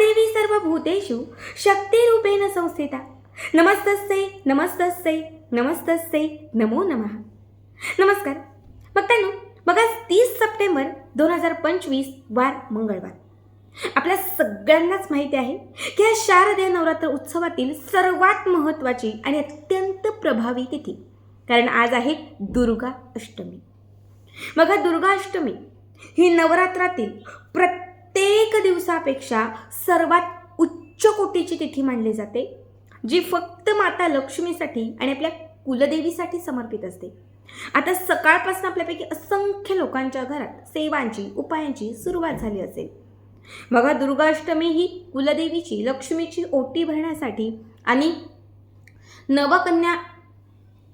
देवी सर्वभूतेषु शक्तिरूपेण संस्थिता। नमस्तस्यै नमस्तस्यै नमस्तस्यै नमो नमः। नमस्कार। बघताय बघा तीस सप्टेंबर दोन हजार पंचवीस वार मंगळवार। आपल्या सगळ्यांनाच माहिती आहे की या शारदीय नवरात्र उत्सवातील सर्वात महत्त्वाची आणि अत्यंत प्रभावी तिथी कारण आज आहे दुर्गा अष्टमी। बघा दुर्गा अष्टमी ही नवरात्रातील प्रत्येक दिवसापेक्षा सर्वात उच्च कोटीची तिथी मानली जाते जी फक्त माता लक्ष्मीसाठी आणि आपल्या कुलदेवीसाठी समर्पित असते. आता सकाळपासून आपल्यापैकी असंख्य लोकांच्या घरात सेवांची उपायांची सुरुवात झाली असेल. बघा दुर्गाष्टमी ही कुलदेवीची लक्ष्मीची ओटी भरण्यासाठी आणि नवकन्या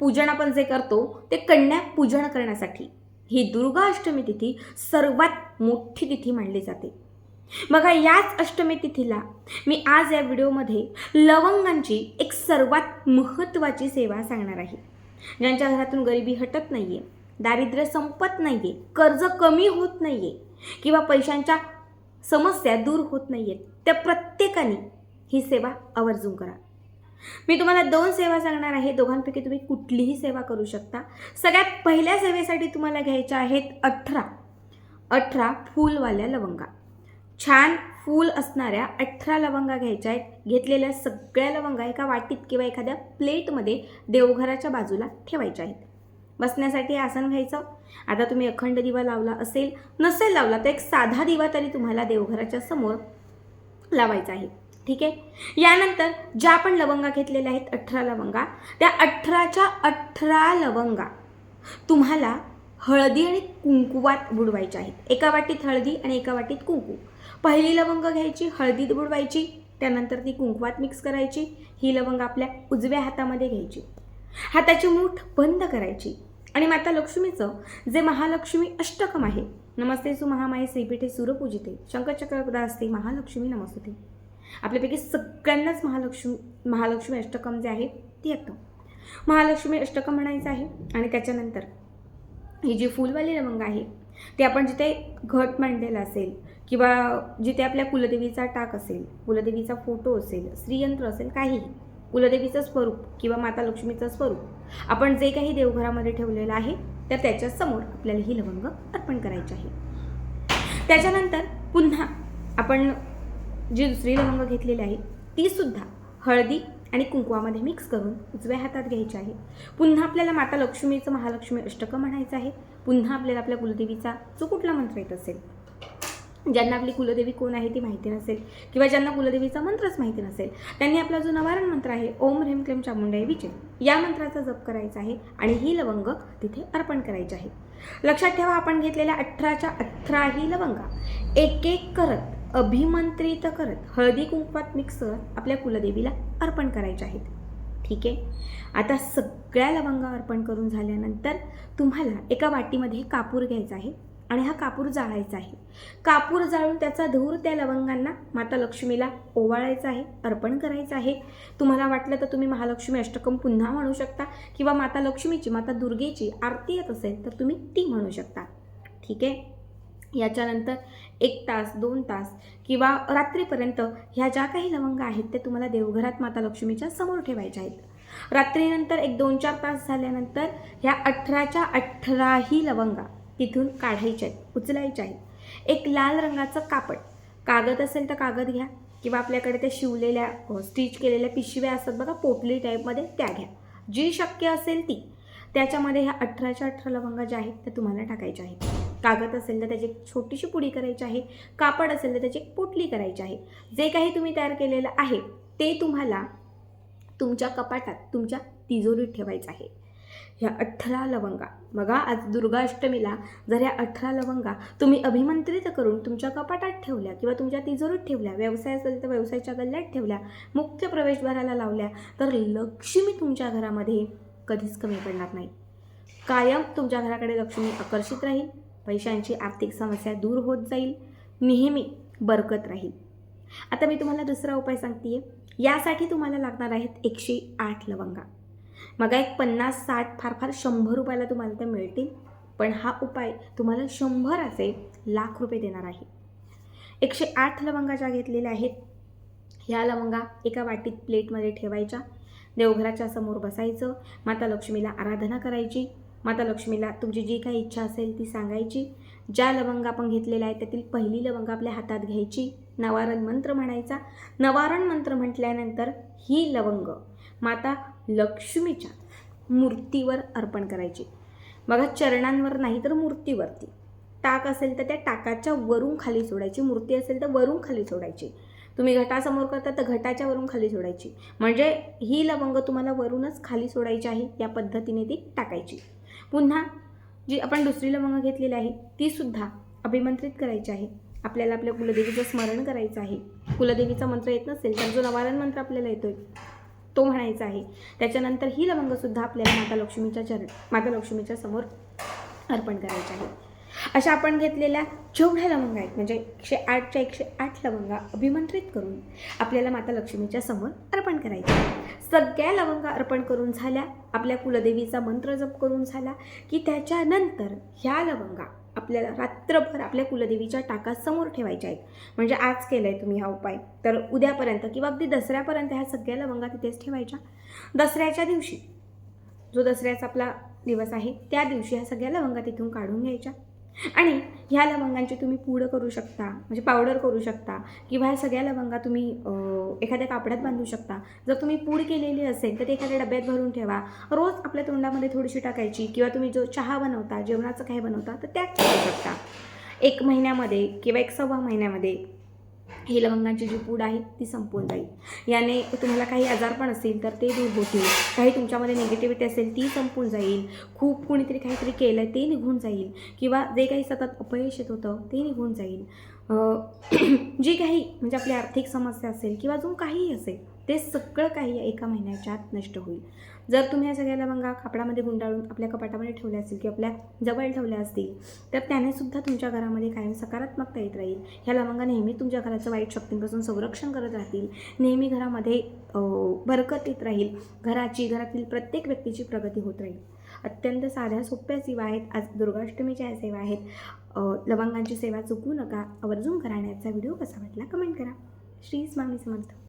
पूजन आपण जे करतो ते कन्या पूजन करण्यासाठी ही दुर्गा अष्टमी तिथी सर्वात मोठी तिथी मानली जाते. बघा याच अष्टमी तिथीला मी आज या व्हिडिओमध्ये लवंगांची एक सर्वात महत्त्वाची सेवा सांगणार आहे. ज्यांच्या घरातून गरिबी हटत नाही आहे दारिद्र्य संपत नाही आहे कर्ज कमी होत नाही आहे किंवा पैशांच्या समस्या दूर होत नाही आहेत त्या प्रत्येकाने ही सेवा आवर्जून करा. मी तुम्हाला दोन सेवा सांगणार आहे. दोघांपैकी तुम्ही कुठलीही सेवा करू शकता. सगळ्यात पहिल्या सेवेसाठी तुम्हाला घ्यायच्या आहेत अठरा. अठरा फूलवाल्या लवंगा. छान फूल असणाऱ्या अठरा लवंगा घ्यायच्या आहेत. घेतलेल्या सगळ्या लवंगा एका वाटीत किंवा एखाद्या प्लेटमध्ये देवघराच्या बाजूला ठेवायच्या आहेत. बसण्यासाठी आसन घ्यायचं. आता तुम्ही अखंड दिवा लावला असेल नसेल लावला तर एक साधा दिवा तरी तुम्हाला देवघराच्या समोर लावायचा आहे. ठीक आहे? यानंतर ज्या पण लवंगा घेतलेल्या आहेत अठरा लवंगा त्या अठराच्या अठरा लवंगा तुम्हाला हळदी आणि कुंकुवात बुडवायच्या आहेत. एका वाटीत हळदी आणि एका वाटीत कुंकू. पहिली लवंग घ्यायची हळदीत बुडवायची त्यानंतर ती कुंकवात मिक्स करायची ही लवंग आपल्या उजव्या हातामध्ये घ्यायची. हाताची मूठ बंद करायची. आणि माता लक्ष्मीचं जे महालक्ष्मी अष्टकम आहे नमस्ते सु महामाई श्रीपीठे सुरपूजिते शंकरचक्रदा असते महालक्ष्मी नमस्ते आपल्यापैकी सगळ्यांनाच महालक्ष्मी महालक्ष्मी अष्टकम जे आहे ती येतं महालक्ष्मी अष्टकम म्हणायचं आहे आणि त्याच्यानंतर ही जी फुलवाली लवंग आहे ते आपण जिथे घट मांडलेलं असेल किंवा जिथे आपल्या कुलदेवीचा टाक असेल कुलदेवीचा फोटो असेल श्रीयंत्र असेल काहीही कुलदेवीचं स्वरूप किंवा माता लक्ष्मीचं स्वरूप आपण जे काही देवघरामध्ये ठेवलेलं आहे तर त्याच्यासमोर आपल्याला ही लवंग अर्पण करायची आहे. त्याच्यानंतर पुन्हा आपण जी दुसरी लवंग घेतलेली आहे ती सुद्धा हळदी आणि कुंकवामध्ये मिक्स करून उजव्या हातात घ्यायची आहे. पुन्हा आपल्याला माता लक्ष्मीचं महालक्ष्मी अष्टकं म्हणायचं आहे. पुन्हा आपल्याला आपल्या कुलदेवीचा जो कुठला मंत्र येत असेल ज्यांना आपली कुलदेवी कोण आहे ती माहिती नसेल किंवा ज्यांना कुलदेवीचा मंत्रच माहिती नसेल त्यांनी आपला जो नवारण मंत्र आहे ओम ह्रीम क्लेम चामुंडाई विजय या मंत्राचा जप करायचा आहे आणि ही लवंग तिथे अर्पण करायची आहे. लक्षात ठेवा आपण घेतलेल्या अठराच्या अठरा ही लवंगा एक एक करत अभिमंत्रित करत हळदी कुंकवात मिक्स करत आपल्या कुलदेवीला अर्पण करायचे आहेत. ठीक आहे? आता सगळ्या लवंगा अर्पण करून झाल्यानंतर तुम्हाला एका वाटीमध्ये कापूर घ्यायचा आहे. आणि हा कापूर जाळायचा आहे. कापूर जाळून त्याचा धूर त्या लवंगांना माता लक्ष्मीला ओवाळायचा आहे अर्पण करायचं आहे. तुम्हाला वाटलं तर तुम्ही महालक्ष्मी अष्टकम पुन्हा म्हणू शकता किंवा माता लक्ष्मीची माता दुर्गेची आरती येत असेल तर तुम्ही ती म्हणू शकता. ठीक आहे? याच्यानंतर एक तास दोन तास किंवा रात्रीपर्यंत ह्या ज्या काही लवंगा आहेत त्या तुम्हाला देवघरात माता लक्ष्मीच्या समोर ठेवायच्या आहेत. रात्रीनंतर एक दोन चार तास झाल्यानंतर ह्या अठराच्या अठराही लवंगा तिथून काढायच्या आहेत उचलायच्या आहेत. एक लाल रंगाचं कापड. कागद असेल तर कागद घ्या किंवा आपल्याकडे त्या शिवलेल्या स्टिच केलेल्या पिशव्या असतात बघा पोटली टाईपमध्ये त्या घ्या. जी शक्य असेल ती. त्याच्यामध्ये ह्या अठराच्या अठरा लवंगा ज्या आहेत त्या तुम्हाला टाकायच्या आहेत. कागद असेल तर त्याची एक छोटीशी पुडी करायची आहे. कापड असेल तर त्याची एक पोटली करायची आहे. जे काही तुम्ही तयार केलेलं आहे ते तुम्हाला तुमच्या कपाटात तुमच्या तिजोरीत ठेवायचं आहे. ह्या अठरा लवंगा. बघा आज दुर्गाष्टमीला जर ह्या अठरा लवंगा तुम्ही अभिमंत्रित करून तुमच्या कपाटात ठेवल्या किंवा तुमच्या तिजोरीत ठेवल्या व्यवसाय असेल तर व्यवसायाच्या गल्ल्यात ठेवल्या मुख्य प्रवेशद्वाराला लावल्या तर लक्ष्मी तुमच्या घरामध्ये कधीच कमी पडणार नाही. कायम तुमच्या घराकडे लक्ष्मी आकर्षित राहील पैशांची आर्थिक समस्या दूर होत जाईल नेहमी बरकत राहील. आता मी तुम्हाला दुसरा उपाय सांगते आहे यासाठी तुम्हाला लागणार आहेत एकशे आठ लवंगा. मग एक पन्नास साठ फार फार शंभर रुपयाला तुम्हाला त्या मिळतील. पण हा उपाय तुम्हाला शंभराचे लाख रुपये देणार आहे. एकशे आठ लवंगा ज्या घेतलेल्या आहेत ह्या लवंगा एका वाटीत प्लेटमध्ये ठेवायच्या. देवघराच्या समोर बसायचं. माता लक्ष्मीला आराधना करायची. माता लक्ष्मीला तुमची जी काही इच्छा असेल ती सांगायची. ज्या लवंगा आपण घेतलेल्या आहेत त्यातील पहिली लवंग आपल्या हातात घ्यायची. नवारण मंत्र म्हणायचा. नवारण मंत्र म्हटल्यानंतर ही लवंग माता लक्ष्मीच्या मूर्तीवर अर्पण करायची. बघा चरणांवर नाही तर मूर्तीवरती. टाक असेल तर त्या टाकाच्या वरून खाली सोडायची. मूर्ती असेल तर वरून खाली सोडायची. तुम्ही घटासमोर करता तर घटाच्या वरून खाली सोडायची. म्हणजे ही लवंग तुम्हाला वरूनच खाली सोडायची आहे या पद्धतीने ती टाकायची. पुन्हा जी आपण दुसरी लवंग घेतलेली आहे तीसुद्धा अभिमंत्रित करायची आहे. आपल्याला आपल्या कुलदेवीचं स्मरण करायचं आहे. कुलदेवीचा मंत्र येत नसेल तर जो नवारण मंत्र आपल्याला येतोय. तो म्हणायचा आहे. त्याच्यानंतर ही लवंगसुद्धा आपल्याला माता लक्ष्मीच्या चरण माता लक्ष्मीच्या समोर अर्पण करायचं आहे. अशा आपण घेतलेल्या जेवढ्या लवंगा आहेत म्हणजे एकशे आठच्या एकशे आठ लवंगा अभिमंत्रित करून आपल्याला माता लक्ष्मीच्या समोर अर्पण करायच्या सगळ्या लवंगा अर्पण करून झाल्या आपल्या कुलदेवीचा मंत्र जप करून झाला की त्याच्यानंतर ह्या लवंगा आपल्याला रात्रभर आपल्या कुलदेवीच्या टाकासमोर ठेवायच्या आहेत. म्हणजे आज केलं आहे तुम्ही हा उपाय. तर उद्यापर्यंत किंवा अगदी दसऱ्यापर्यंत ह्या सगळ्या लवंगा तिथेच ठेवायच्या. दसऱ्याच्या दिवशी जो दसऱ्याचा आपला दिवस आहे त्या दिवशी ह्या सगळ्या लवंगा तिथून काढून घ्यायच्या. आणि ह्या लवंगांची तुम्ही पूड करू शकता म्हणजे पावडर करू शकता किंवा ह्या सगळ्या लवंगा तुम्ही एखाद्या कापड्यात बांधू शकता. जर तुम्ही पूड केलेली असेल तर ते एखाद्या डब्यात भरून ठेवा. रोज आपल्या तोंडामध्ये थोडीशी टाकायची किंवा तुम्ही जो चहा बनवता जेवणाचं काही बनवता तर त्यात टाकू शकता. एक महिन्यामध्ये किंवा एक सव्वा महिन्यामध्ये ही लवंगांची जी पूड आहे ती संपून जाईल. याने तुम्हाला काही आजार पण असेल तर ते दूर होतील. काही तुमच्यामध्ये निगेटिव्हिटी असेल ती संपून जाईल. खूप कुणीतरी काहीतरी केलं आहे ते निघून जाईल. किंवा जे काही सतत अपयश येत होतं ते निघून जाईल. जी काही म्हणजे आपली आर्थिक समस्या असेल किंवा अजून काहीही असेल ते सगळं काही एका महिन्याच्या आत नष्ट होईल. जर तुम्ही या सगळ्या लवंगा कापडामध्ये गुंडाळून आपल्या कपाटामध्ये ठेवल्या असतील किंवा आपल्या जवळ ठेवल्या असतील तर त्याने सुद्धा तुमच्या घरामध्ये कायम सकारात्मकता येत राहील. ह्या लवंगा नेहमी तुमच्या घराचं वाईट शक्तींपासून संरक्षण करत राहतील. नेहमी घरामध्ये बरकत येत राहील. घराची घरातील प्रत्येक व्यक्तीची प्रगती होत राहील. अत्यंत साध्या सोप्या सेवा आहेत. आज दुर्गाष्टमीच्या या सेवा आहेत. लवंगांची सेवा चुकू नका. आवर्जून करण्याचा व्हिडिओ कसा वाटला कमेंट करा. श्री स्वामी समर्थ.